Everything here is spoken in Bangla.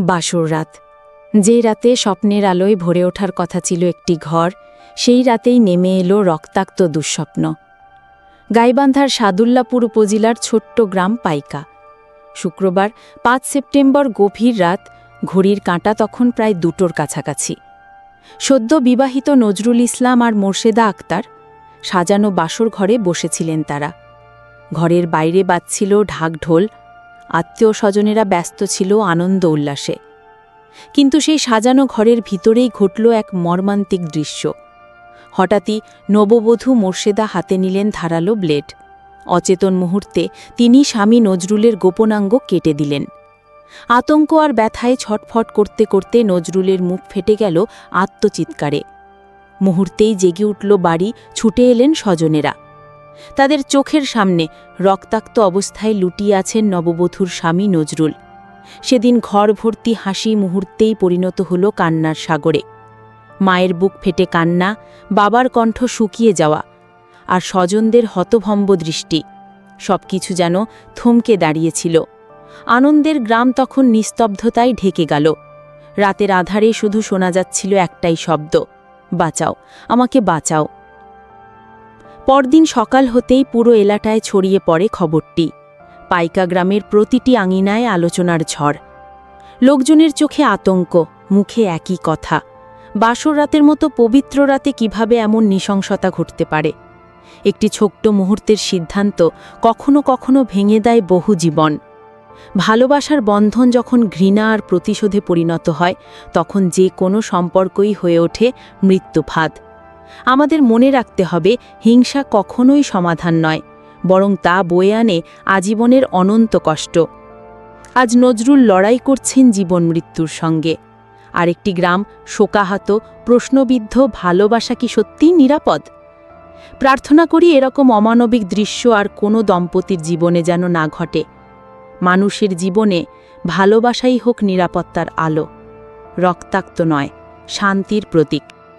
বাসর রাত। যে রাতে স্বপ্নের আলোয় ভরে ওঠার কথা ছিল একটি ঘর, সেই রাতেই নেমে এলো রক্তাক্ত দুঃস্বপ্ন। গাইবান্ধার সাদুল্লাপুর উপজেলার ছোট্ট গ্রাম পাইকা। শুক্রবার পাঁচ সেপ্টেম্বর গভীর রাত, ঘড়ির কাঁটা তখন প্রায় দুটোর কাছাকাছি। সদ্য বিবাহিত নজরুল ইসলাম আর মোর্শেদা আক্তার সাজানো বাসর ঘরে বসেছিলেন তারা। ঘরের বাইরে বাজছিল ঢাকঢোল আত্মীয় স্বজনেরা ব্যস্ত ছিল আনন্দ উল্লাসে। কিন্তু সেই সাজানো ঘরের ভিতরেই ঘটল এক মর্মান্তিক দৃশ্য। হঠাৎই নববধূ মোর্শেদা হাতে নিলেন ধারালো ব্লেড। অচেতন মুহূর্তে তিনি স্বামী নজরুলের গোপনাঙ্গ কেটে দিলেন। আতঙ্ক আর ব্যথায় ছটফট করতে করতে নজরুলের মুখ ফেটে গেল আত্মচিৎকারে। মুহূর্তেই জেগে উঠল বাড়ি, ছুটে এলেন স্বজনেরা। তাদের চোখের সামনে রক্তাক্ত অবস্থায় লুটিয়ে আছেন নববধূর স্বামী নজরুল। সেদিন ঘর ভর্তি হাসি মুহূর্তেই পরিণত হল কান্নার সাগরে। মায়ের বুক ফেটে কান্না, বাবার কণ্ঠ শুকিয়ে যাওয়া আর স্বজনদের হতভম্ব দৃষ্টি, সবকিছু যেন থমকে দাঁড়িয়েছিল। আনন্দের গ্রাম তখন নিস্তব্ধতায় ঢেকে গেল। রাতের আধারে শুধু শোনা যাচ্ছিল একটাই শব্দ, বাঁচাও, আমাকে বাঁচাও। পরদিন সকাল হতেই পুরো এলাকায় ছড়িয়ে পড়ে খবরটি। পাইকা গ্রামের প্রতিটি আঙিনায় আলোচনার ঝড়। লোকজনের চোখে আতঙ্ক, মুখে একই কথা। বাসর রাতের মতো পবিত্র রাতে কীভাবে এমন নৃশংসতা ঘটতে পারে? একটি ছোট্ট মুহূর্তের সিদ্ধান্ত কখনো কখনো ভেঙে দেয় বহু জীবন। ভালোবাসার বন্ধন যখন ঘৃণা আর প্রতিশোধে পরিণত হয়, তখন যে কোনো সম্পর্কই হয়ে ওঠে মৃত্যুফাদ। আমাদের মনে রাখতে হবে, হিংসা কখনোই সমাধান নয়, বরং তা বয়ে আনে আজীবনের অনন্ত কষ্ট। আজ নজরুল লড়াই করছেন জীবন মৃত্যুর সঙ্গে। আরেকটি গ্রাম, শোকাহাত, প্রশ্নবিদ্ধ, ভালোবাসা কি সত্যিই নিরাপদ? প্রার্থনা করি এরকম অমানবিক দৃশ্য আর কোনো দম্পতির জীবনে যেন না ঘটে। মানুষের জীবনে ভালোবাসাই হোক নিরাপত্তার আলো। রক্তাক্ত নয়, শান্তির প্রতীক।